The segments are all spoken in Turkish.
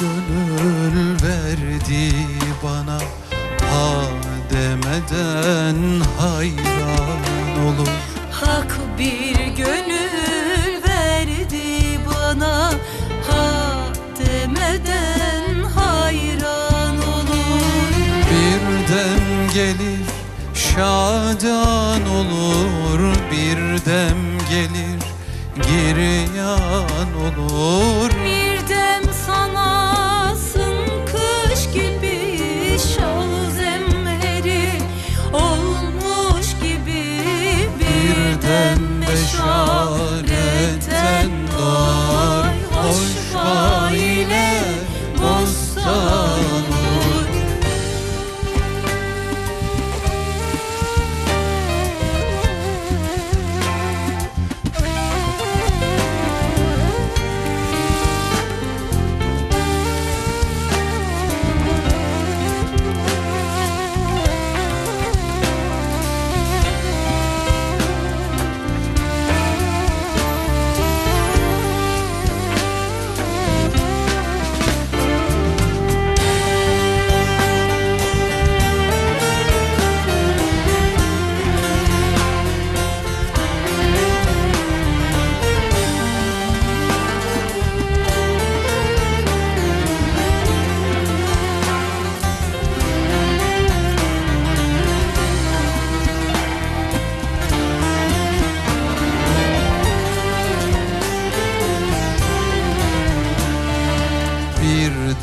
gönül verdi bana Ha demeden hayran olur. Hak bir gönül verdi bana Ha demeden hayran olur. Bir dem gelir şadan olur Bir dem gelir giryan olur. Bir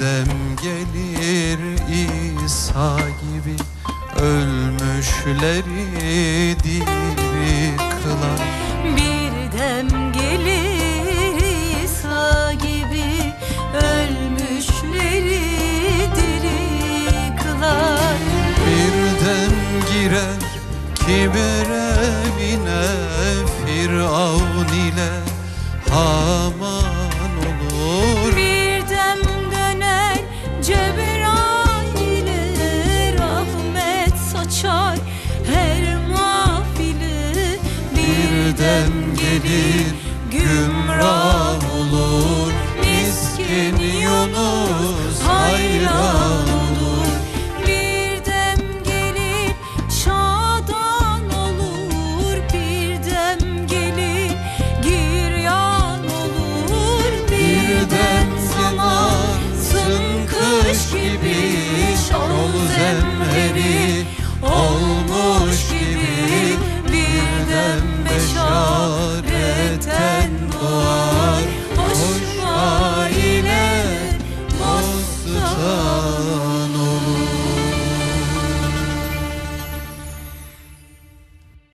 dem gelir İsa gibi? Ölmüşleri diri kılar Bir dem gelir İsa gibi? Ölmüşleri diri kılar Bir dem girer kibir evine Firavun ile Haman Yunus hayran Oh.